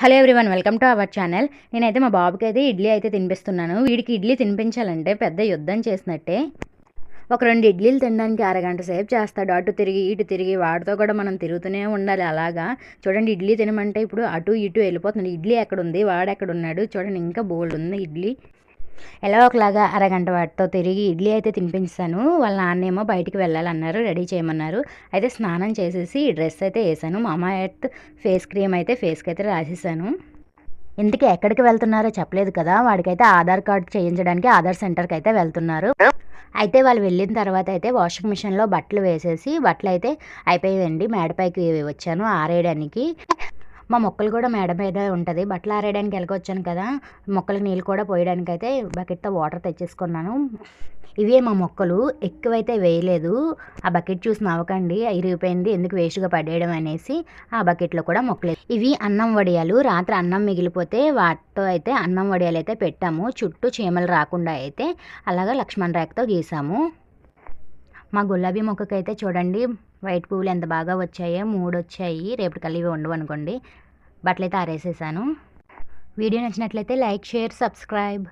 Hello everyone welcome to our channel. నేనైతే మా బాబుకి అయితే ఇడ్లీ అయితే తినిపిస్తున్నాను. వీడికి ఇడ్లీ తినిపించాలంటే పెద్ద యుద్ధం చేసినట్టే. ఒక రెండు ఇడ్లీలు తినడానికి అరగంట సేపు చేస్తాడు. అటు తిరిగి ఇటు తిరిగి వాడితో కూడా మనం తిరుగుతూనే ఉండాలి అలాగా. చూడండి ఇడ్లీ తినమంటే ఇప్పుడు అటు ఇటు వెళ్ళిపోతుంది ఇడ్లీ ఎక్కడ ఉంది వాడు ఉన్నాడు చూడండి ఇంకా బోల్డ్ ఉంది ఇడ్లీ. ఎలా ఒకలాగా అరగంట వాటితో తిరిగి ఇడ్లీ అయితే తినిపించాను. వాళ్ళ నాన్నేమో బయటికి వెళ్ళాలన్నారు రెడీ చేయమన్నారు. అయితే స్నానం చేసేసి డ్రెస్ అయితే వేసాను. మామా ఎర్త్ ఫేస్ క్రీమ్ అయితే ఫేస్కి అయితే రాసేసాను. ఇంతకీ ఎక్కడికి వెళ్తున్నారో చెప్పలేదు కదా. వాడికైతే ఆధార్ కార్డు చేయించడానికి ఆధార్ సెంటర్కి అయితే వెళ్తున్నారు. అయితే వాళ్ళు వెళ్ళిన తర్వాత అయితే వాషింగ్ మిషన్లో బట్టలు వేసేసి బట్టలు అయితే అయిపోయిందండి మేడపైకి వచ్చాను ఆరేయడానికి. మా మొక్కలు కూడా మేడ మీద ఉంటుంది. బట్టలు ఆరేయడానికి వెళ్ళకొచ్చాను కదా మొక్కలకు నీళ్ళు కూడా పోయడానికి అయితే బకెట్తో వాటర్ తెచ్చేసుకున్నాను. ఇవే మా మొక్కలు ఎక్కువైతే వేయలేదు. ఆ బకెట్ చూసి నవ్వకండి ఇరిగిపోయింది ఎందుకు వేస్ట్గా పడేయడం అనేసి ఆ బకెట్లో కూడా మొక్కలు ఇవి అన్నం వడియాలు. రాత్రి అన్నం మిగిలిపోతే వాటితో అయితే అన్నం వడియాలు అయితే పెట్టాము. చుట్టూ చీమలు రాకుండా అయితే అలాగా లక్ష్మణ్ రేఖతో గీసాము. మా గులాబీ మొక్కకైతే చూడండి వైట్ పువ్వులు ఎంత బాగా వచ్చాయో మూడు వచ్చాయి. రేపటికల్లా ఇవి ఉండవు అనుకోండి. బట్టలు అయితే ఆరేసేసాను. వీడియో నచ్చినట్లయితే లైక్ షేర్ సబ్స్క్రైబ్.